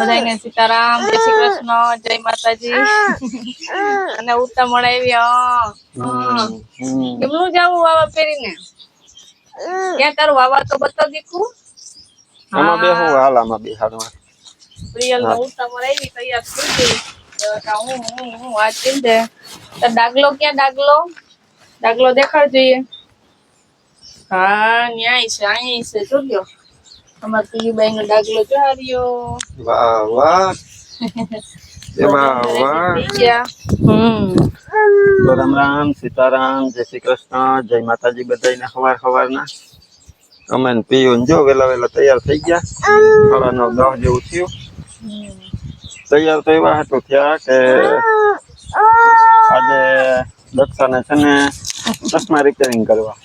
બધાને સીતારામ જય શ્રી કૃષ્ણ જય માતાજી. અને ઉત્તમ આવી કેમનું જાવું વાવા પહેરીને ક્યાં તારું વાવા તો બતાવ દીકું. આમાં બે હું હાલ આમાં બે હાલ પ્રિયલ ને ઉત્તમ મળાવી તૈયાર થઈ ગઈ. હું હું હું વાંચી દે. તો ડાગલો ક્યાં ડાગલો? ડાગલો દેખાડ જોઈએ. હા ન્યાય છે અહીં છે. જોજો અમાર પીલીબાઈ નો ડાગલો જો હાર્યો વાહ વાહ. એમાં વાહ. હમ. તો રામ રામ સીતારામ જય શ્રી કૃષ્ણ જય માતાજી બધાને સવાર સવારના અમે પીયું જો વેલા વેલા તૈયાર થઈ ગયા. સાડા દહ જેવું થયું. તૈયાર તો એવા હતું થયા કે આજે દક્ષાને છે ને ચશ્મા રિપેરિંગ કરવા.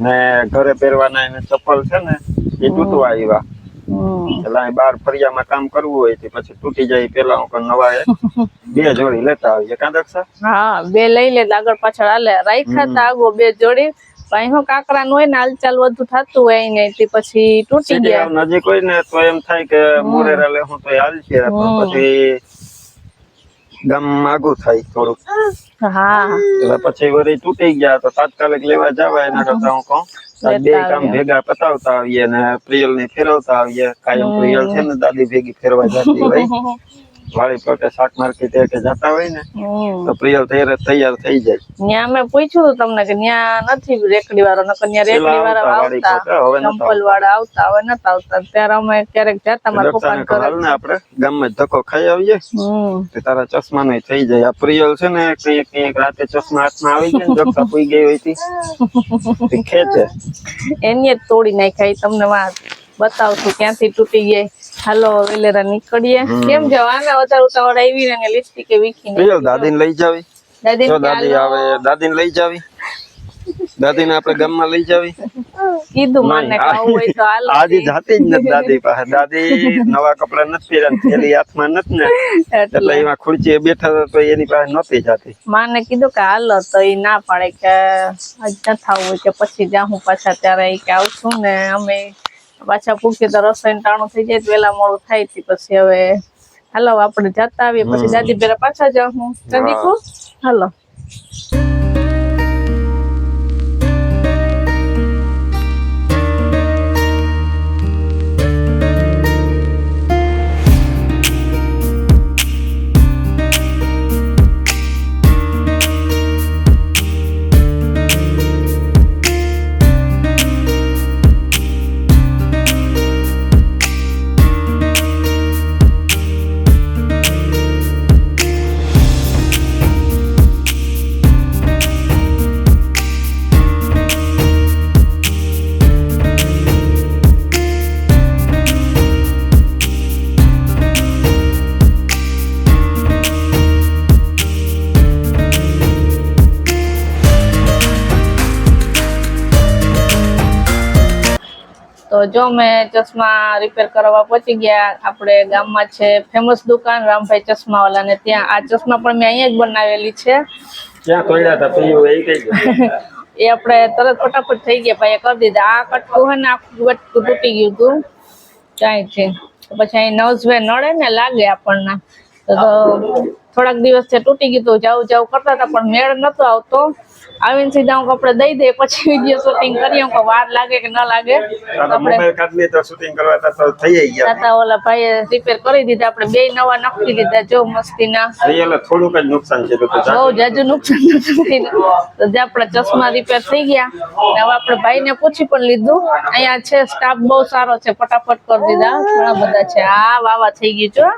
ને ઘરે પહેરવાના એને ચપ્પલ છે ને એ તૂટવા આવ્યા. એટલે અહીં બહાર ફરિયામાં કામ કરવું હોય તે પછી તૂટી જાય પેલા હું નવા બે જોડી લેતા આવીએ. કાં દક્ષા? હા બે લઈ લે આગળ પાછળ હાલે. રાખ્યા હતા આગો બે જોડી. પણ હું કાકરા નું હોય ને હાલચાલ વધુ થતું હોય ને તે પછી તૂટી ગયા. નજીક હોય ને તો એમ થાય કે મોરેરા લે હું તો હાલ છે. પછી ગામ આગું થાય થોડુંક. હા. એટલે પછી વળી તૂટી ગયા તો તાત્કાલિક લેવા જવાય એના કરતા હું કહું. બે કામ ભેગા પતાવતા આવીએ ને પ્રિયલ ને ફેરવતા આવીએ. કાયમ પ્રિયલ છે ને દાદી ભેગી ફેરવા જતી હોય. વાળી પોતે શાક માર્કેટ કે જતા હોય ને તો પ્રિયલ તૈયાર તૈયાર થઈ જાય. ન્યા મેં પૂછ્યું તમને કે ન્યા નથી રેકડી વાળો નકર ન્યા રેકડી વાળા આવતા ચંપલ વાળા આવતા હવે નતા આવતા. ત્યારે અમે ક્યારેક જતા મારા દક્ષાને પપ્પા હાલ ને આપણે ગામમાં જ ધક્કો ખાઈ આવીએ. તે તારા ચશ્મા નો થઈ જાય. આ પ્રિયલ છે ને કઈ કઈ રાતે ચશ્મા હાથમાં આવી જાય ને દક્ષા સુઈ ગઈ હોય તી. ખેંચે. એની તોડી નાખ્યા તમને વાત બતાવશું ક્યાંથી તૂટી ગઈ. હાલો વેલેરા નીકળીએ. કેમ જવાના વધારે ઉતાવળ આવી ને લિપસ્ટિક વીખી પ્રિયલ દાદીને લઈ જાવી. દાદી દાદી આવે દાદીને લઈ જાવી. દાદીને આપણે ગામમાં લઈ જાવી. કીધું મને કે હોય તો હાલ આજે જાતી જ નથી દાદી પાસે. દાદી નવા કપડા નથી પહેર્યા પેલી થેલી હાથમાં નથી ને. એટલે એમાં ખુરચીએ બેઠા હતા તો એની પાસે નહોતી જાતી. માને કીધું કે હાલો તો એ ના પાડે કે આજ ન થાવું કે પછી જાહું પાછા ત્યારે એ કે આવશું ને અમે પાછા પૂછીએ તો રસોઈ ટાણું થઈ જાય તો વેલા મોડું થાય છે. પછી હવે હાલો આપણે જતા આવીએ પછી દાદી પેલા પાછા જાઉં દાદી કો હાલો. તો જો મેં ચશ્મા રિપેર કરવા પહોંચી ગયા આપણે ગામમાં છે ફેમસ દુકાન રામભાઈ ચશ્મા વાળા ને ત્યાં. આ ચશ્મા પણ મેં અહીંયા જ બનાવેલી છે. ક્યાં તોડ્યા હતા? પીયું એ કઈ એ આપણે તરત ફટાફટ થઈ ગયા ભાઈ કરી દીધા. આ કટકું હે ને આખું તૂટી ગયું હતું. ક્યાંયથી છે. પછી અહીં નવસવે નડે ને લાગે આપણને. તો તો થોડાક દિવસ છે તૂટી ગયું જાવ જાવું કરતા હતા પણ મેળ નતો આવતો. આવીને સીધા હું કપડે દઈ દે પછી વીડિયો શૂટિંગ કરીએ. કે વાર લાગે કે ન લાગે? મોબાઈલ કાઢલી તો શૂટિંગ કરવા તો થઈ ગયા. તાતા ઓલા ભાઈએ રિપેર કરી દીધા. આપણે બે નવા નક્કી લીધા જો મસ્તીના. રિયલ થોડુંક જ નુકસાન છે તો બહુ જાજુ નુકસાન નથી. તો જે આપણા ચશ્મા રિપેર થઈ ગયા. હવે હવે આપણે ભાઈને પૂછી પણ લીધું. અહીંયા છે સ્ટાફ બહુ સારો છે ફટાફટ કરી દીધા. ઘણા બધા છે. આ વાવા થઈ ગયું છો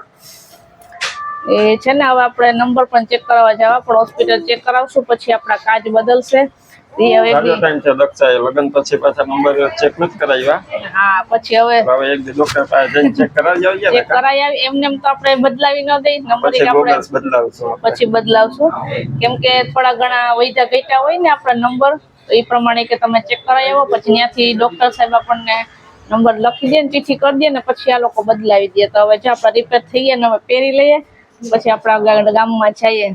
એ છે ને હવે આપણે નંબર પણ ચેક કરાવવા જવા પણ હોસ્પિટલ ચેક કરાવશું પછી આપણા કાજ બદલશે. લગ્ન પછી પાછા નંબર ચેક નથી કરાવ્યા. હા પછી હવે હવે એક ડોક્ટર પાસે જઈને ચેક કરાવી આવીએ ચેક કરાવી આવી એમને એમ તો આપણે બદલાવી ન દઈ નંબર આપણે બદલાવશું પછી બદલાવશું. કેમ કે થોડા ઘણા વૈધા ગઈટા હોય ને આપણા નંબર તો એ પ્રમાણે કે તમે ચેક કરાવી આવો પછી ત્યાંથી ડોક્ટર સાહેબ આપણને નંબર લખી દે ને ચીઠી કરી દે ને પછી આ લોકો બદલાવી દે. તો હવે જો આપણા રિપેર થઈ ગયા ને હવે પહેરી લઈએ. પછી આપણા ગા- ગામમાં જઈએ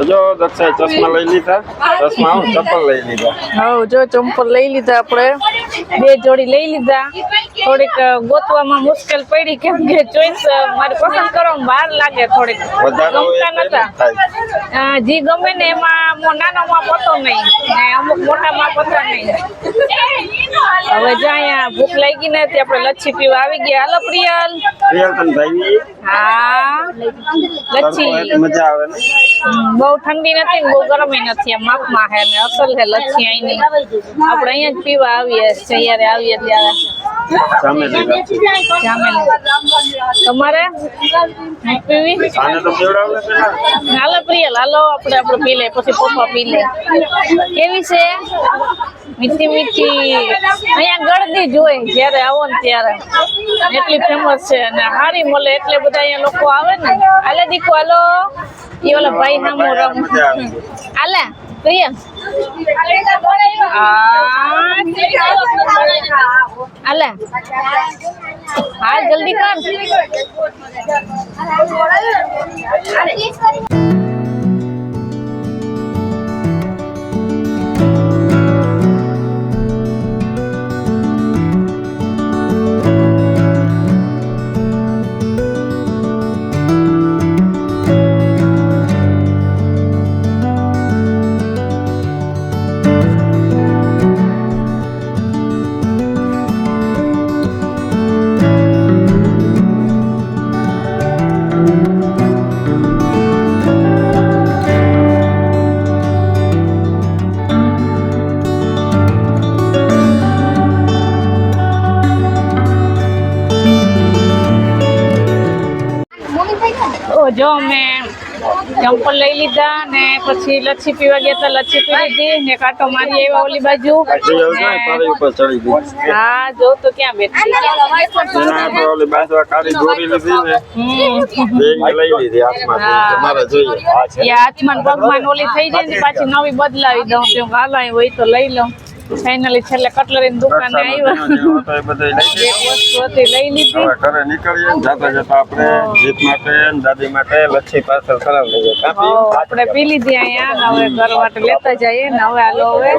તો જો દક્ષાએ ચશ્મા લઈ લીધા. ચશ્મા ચપ્પલ લઈ લીધા. હવ જો ચંપલ લઈ લીધા આપણે. બે જોડી લઈ લીધા. થોડીક ગોતવામાં મુશ્કેલ પડી કેમ કે ચોઈસ મારે પસંદ કરવામાં વાર લાગે થોડીક. ગમતા નતા. જે ગમે ને એમાં નાનો માપ પતો નહીં. ને અમુક મોટા પતો નહીં. હવે જ્યાં ભૂખ લાગી ને આપણે લચ્છી પીવા આવી ગયા. હાલો પ્રિયલ. હા. લચ્છી. મજા આવે ને? બહુ ઠંડી નથી ને બહુ ગરમ નથી. એમ માપમાં હે ને અસલ હે લચ્છી અહીંની. આપણે અહીંયા જ પીવા આવીએ જ્યારે આવીએ ત્યારે. સામે તમારે? પીવી? તો હાલો પ્રિયલ હાલો આપણે આપણે પી લે પછી પપ્પા પી લે. કેવી છે? મીઠી મીઠી. અહીંયા ગળદી જોઈ જ્યારે આવો ને ત્યારે. એટલી ફેમસ છે અને હારી મળે એટલે બધા અહીંયા લોકો આવે ને. આલે દીકુ હાલો. એ ઓલા ભાઈ સામો રમ. પ્રિય. આવે હાલે હાલે જલ્દી કર જો અમે ચંપલ લઈ લીધા ને પછી લચ્છી પીવા ગયા હતા લચ્છી પી લીધી ને કાંટો મારી આવ્યા ઓલી બાજુ. હા જો તો ક્યાં બેઠી. હાથમાં પગમાં ઓલી થઈ જાય ને પાછી નવી બદલાવી દઉં. છું હાલો અહીં હોય તો લઈ લઉં. ફાઇનલી છેલ્લે કટલરી ની દુકાને આવ્યા. લઈ લીધી. ઘરે નીકળીએ. જતા જતા આપણે જીત માટે દાદી માટે લચ્છી પાર્સલ કરાવી લઈએ. આપણે પી લીધી અહીંયા. હવે ઘર માટે લેતા જઈએ ને હવે હાલો હવે.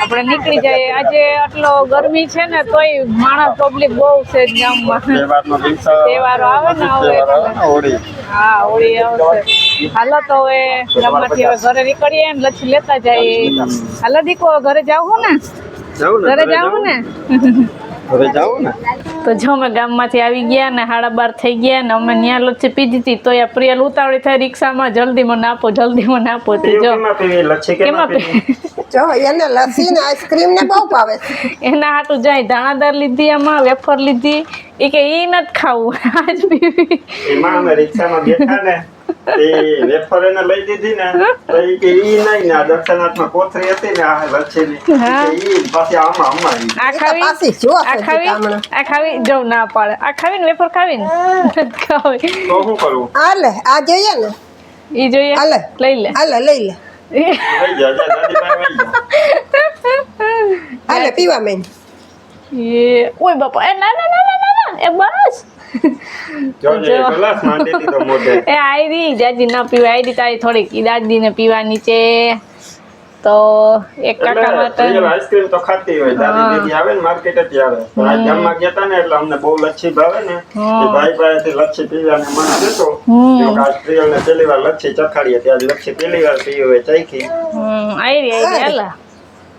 આપણે નીકળી જઈએ. આજે આટલો ગરમી છે ને તોય માણસ પબ્લિક બહુ છે ગામમાં. તહેવારો આવે ને હવે. હા હોળી આવશે. હાલો તો હવે ગામમાંથી હવે ઘરે નીકળીએ ને લચ્છી લેતા જઈએ. હાલો દીકો ઘરે જાવું ને? ને ઘરે જાવું ને? ઘરે જાવું ને? તો જો અમે ગામમાંથી આવી ગયા ને સાડા બાર થઈ ગયા ને અમે ત્યાં લચ્છી પીધી હતી તો એ પ્રિયલ ઉતાવળી થાય રિક્ષામાં જલ્દી મને આપો જલ્દી મને આપો. તો જો. કેમાં જો એને લસ્સી ને આઈસ્ક્રીમ ને બહુ ભાવે એના હાટું જાય દાણાદાર લીધી આમાં વેફર લીધી. એ કે એ નથી ખાવું. આજ પીવી. એમાં અમે રિક્ષામાં બેઠા ને એ વેફર એને લઈ દીધી ને તો ઈ કે ઈ નહીં ને આ દર્શનાથમાં કોથળી હતી ને આ લચ્છીની. ઈ પાછી આમાં આમાં. આ એ ખાવી આ ખાવી. આ ખાવી જો ના પાડે. આ ખાવી ને વેફર ખાવી. ને ખાવી તો શું કરવું આ લે આ જોઈએ ને. ઈ જોઈએ? હાલે. લઈ લે. હાલે લઈ લે. દાદી પાસે લઈ જા. હાલે પીવા મેં એ ઓય બાપા એ ના ના ના ના ના, ના એ બસ. જો. એ આયરી દાદી ના પીવા આયરી તારી થોડીક દાદી ને પીવાની છે. તો એક કાકા માટે આઈસ્ક્રીમ તો ખાતી હોય. દાદી. દીદી આવે ને માર્કેટ આવે. પણ આ ગામમાં ગયા ને એટલે અમને બહુ લચ્છી ભાવે ને. એ ભાઈ થી લચ્છી પીવાની મને હમ. તો આજ પ્રિયલને પહેલી વાર લચ્છી ચખાડીએ ત્યારે લચ્છી પહેલી વાર પીવી હોય ચાખી. આયરી આયરી હાલા.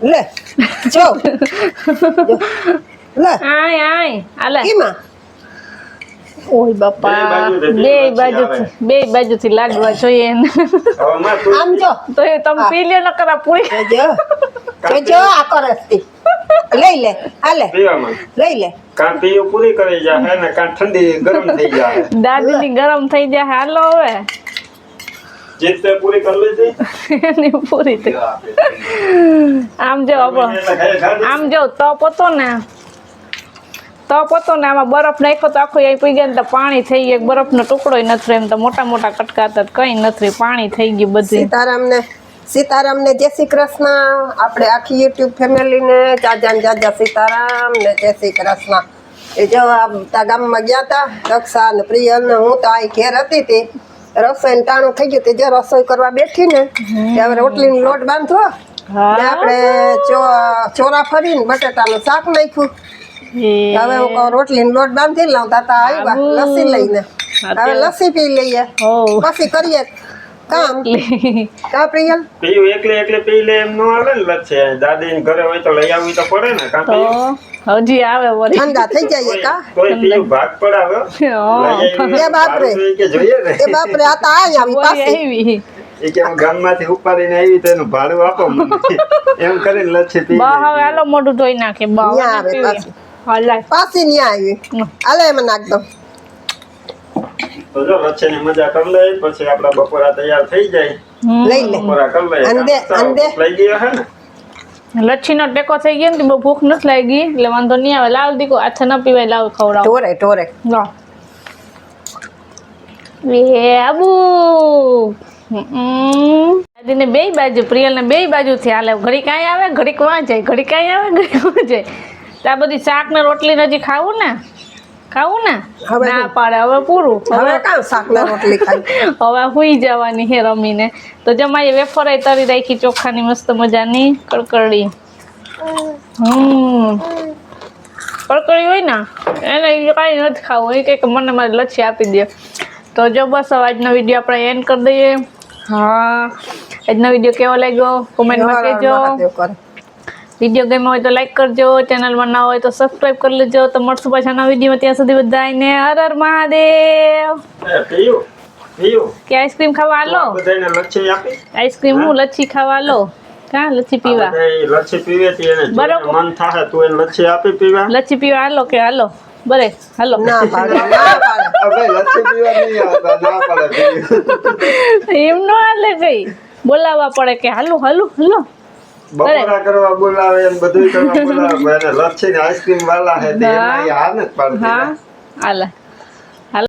લે. જો. જો. લે. આય આય. આલે કેમાં? ઓય બાપા. બે બાજુથી બે બાજુ બાજુથી લાગવા જોઈએ. આમ જો. તો એ તમે પી લે ન કરા પૂરી. જો જો. જો આ કરસ્તી લઈ લે હાલે. લઈ લે. કાં પીઓ પૂરી કરી જાય ને? કાં ઠંડી ગરમ થઈ જાય દાદીની ગરમ થઈ જા હાલો હવે. જીતે પૂરી કરી લીધી એની પૂરી થઈ. આમ જો. આમ જો તપ હતો ને. તપ હતો ને આમાં બરફ નાખ્યો તો આખું અહીં પી ગયા ને તો પાણી થઈ ગયું. બરફનો ટુકડો નથી એમ તો મોટા મોટા કટકા હતા કઈ નથી પાણી થઈ ગયું બધું સીતારામને સીતારામને જય શ્રી કૃષ્ણ. આપણે આખી યુટ્યુબ ફેમિલીને જાજા ને જાજા સીતારામ ને જય શ્રી કૃષ્ણ. એ જો આ ગામમાં ગયા હતા રક્ષા ને પ્રિયલ ને હું તો આ ઘેર હતી તે. રસોઈ ટાણું થઈ ગયું તે. જે રસોઈ કરવા બેઠી ને હવે રોટલીનો લોટ બાંધવો. ને આપણે ચોરા ફરીને બટેટાનું શાક નાખ્યું. હવે હું કહું લોટ બાંધી લઉં તાતા આવ્યા લસ્સી લઈને. હવે લસ્સી પી લઈએ. પછી કરીએ. કામ. કા પ્રિયલ? પીયું એકલે એકલે પી લે એમ નો આવે ને લચ્છે. દાદી ઘરે હોય તો લઈ આવવી તો પડે ને કાં હજી આવે વળી. ઠંડા થઈ જાય કા? કોઈ પીયું ભાગ પડાવે? લઈ હો, આવી એ બાપરે. કે જોઈએ ને? એ બાપરે આ તો આય આવી પાછી. એ કે ગામમાંથી ઉપાડીને આવી તો એનું ભાડું આપો મને. એમ કરીને લચ્છી પી બા હવે હાલો મોઢું ધોઈ નાખે બા આવે પાછી. હા લાય પાછી ન્યા આવી હાલે એમાં નાખ દો તો જો લચ્છીની મજા કરી લે પછી આપડા બપોરા તૈયાર થઈ જાય. લઈ લે. બપોરા કરી લે. અંદે, અંદે. લઈ ગયો હે ને? લચ્છીનો ટેકો થઈ ગયો ને બહુ ભૂખ નથી લાગી. એટલે વાંધો નહીં આવે. લાવ દીકો હાથે ન પીવાય લાવ ખવડાવ. Torre Torre. લો. એ આબુ. દાદીને બે બાજુ પ્રિયલને બે બાજુ થી હાલે. ઘડી કાંઈ આવે ઘડીક વાં જાય. ઘડીક કાંઈ આવે ઘડીક વાં જાય. આ બધી શાક ને રોટલી નથી ખાવું ને? ખાવું ને? હવે ના પાડે હવે પૂરું. હવે કાં શાક ને રોટલી ખાઈ? હવે હુઈ જવાની હે રમીને. તો જમાઈએ વેફર તરી રાખી ચોખાની મસ્ત મજાની કડકડી હમ. કડકડી હોય ને એને કઈ નથી ખાવું. એ કંઈક મને મારી લચ્છી આપી દે. તો જો બસ હવે આજનો વીડિયો આપણે એન્ડ કરી દઈએ. હા. આજનો વીડિયો કેવો લાગ્યો? કોમેન્ટમાં કહેજો. વીડિયો ગમ્યો હોય તો લાઈક કરજો ચેનલમાં ના હોય તો સબસ્ક્રાઈબ કરી લેજો. તો મળશું પાછા નવા વિડીયોમાં. ત્યાં સુધી બધાને હર હર મહાદેવ. એ પીયું પીયું. કે આઈસ્ક્રીમ ખાવા હાલો બધાને લચ્છી આપી. આઈસ્ક્રીમ હું લચ્છી ખાવા લો કા લચ્છી પીવા? આ બધાય લચ્છી પીવે છે એને. જોઈને બરોબર. મન થાય તું એને લચ્છી આપી પીવા. લચ્છી પીવા હાલો કે હાલો બરે હાલો. ના પાડે ના પાડે હવે લચ્છી પીવા નહીં આવતા ના પડે પીવું. એમ નો હાલે કઈ બોલાવવા પડે કે હાલો હાલો હાલો. બપોરા કરવા બોલાવે એમ બધું કરવા બોલાવે લચ્છી ને આઈસ્ક્રીમ વાલા હે તે. એમાં ઈ હા નથી પાડતી હાલે.